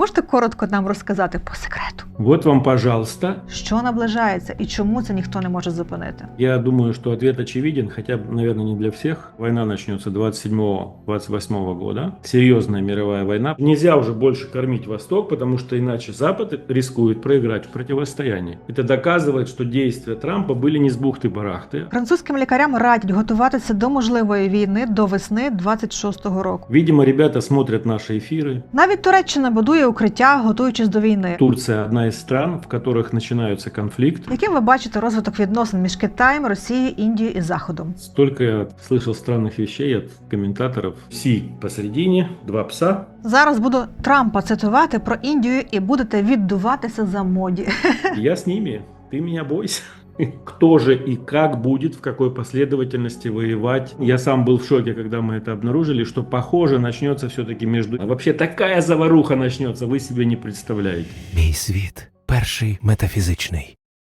Можете коротко нам розказати по секрету, Вот вам, пожалуйста. що наближається і чому це ніхто не може зупинити? Я думаю, что ответ очевиден, хотя, наверное, не для всех. Война начнется 27-28 года. Серьезная мировая война. Нельзя уже больше кормить Восток, потому что иначе Запад рискует проиграть в противостоянии. Это доказывает, что действия Трампа были не с бухты-барахты. Французьким лікарям радять готуватися до можливої війни до весни 26-го року. Видимо, ребята смотрят наши эфиры. Навіть Туреччина будує укриття, готуючись до війни. Турция одна из стран, в которых начинается конфликт. Яким ви бачите розвиток відносин між Китаєм, Росією, Індією і Заходом? Столько я слышал странных вещей от комментаторов. Си посередине, два пса. Зараз буду Трампа цитувати про Індію і будете віддуватися за моді. Я с ними, ты меня бойся. Кто же и как будет, в какой последовательности воевать. Я сам был в шоке, когда мы это обнаружили, что похоже начнется все-таки между... А вообще такая заваруха начнется, вы себе не представляете. Мій світ перший метафізичний.